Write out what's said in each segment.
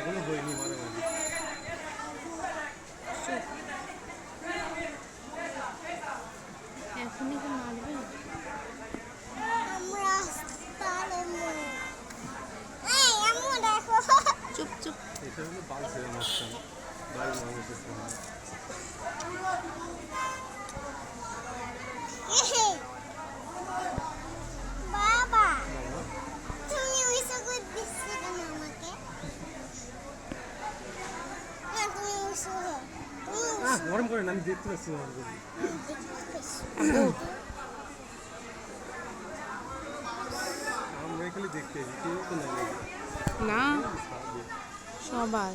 এখনও হয়নি মারামারি। এখনই কি মারবে? আমরা চুপ চুপ। এটা হলো বালছে অনুষ্ঠান বাড়ির মানুষের গরম করে আমি দেখতে পাচ্ছি দেখতে না, সবাই।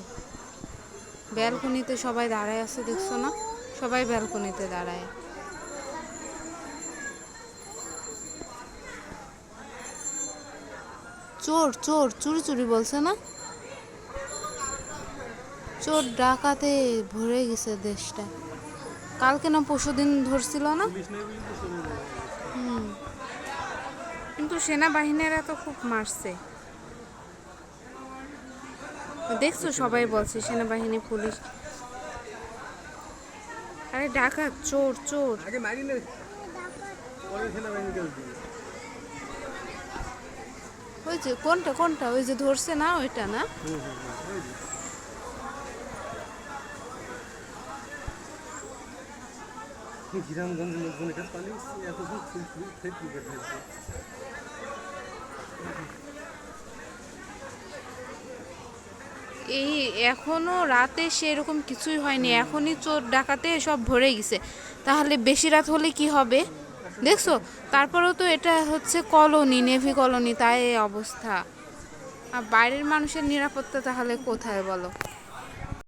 ব্যালকনিতে সবাই দাঁড়ায় আছে, দেখছ না? সবাই ব্যালকনিতে দাঁড়ায়। চোর চোর, চুরি চুরি বলছে না? চোর ডাকাতে ভরে গেছে দেশটা। কালকে না পরশু দিন ধরছিল না। হুম। কিন্তু সেনাবাহিনীরা তো খুব মারছে। দেখছ সবাই বলছে সেনাবাহিনী পুলিশ। আরে ডাকাত চোর চোর। আগে মারি না। পরে সেনাবাহিনী ওই যে কোনটা কোনটা? ওই যে ধরছে না ওইটা না হুম হুম হুম ওই যে। গ্রামগঞ্জের লোকজন এটা পালিয়েছে এতদিন এই এখনও রাতে সেরকম কিছুই হয়নি। এখনই চোর ডাকাতে সব ভরে গেছে। তাহলে বেশি রাত হলে কি হবে? দেখছ? তারপরেও তো এটা হচ্ছে কলোনি নেভি কলোনি তাই এই অবস্থা। আর বাইরের মানুষের নিরাপত্তা তাহলে কোথায় বলো?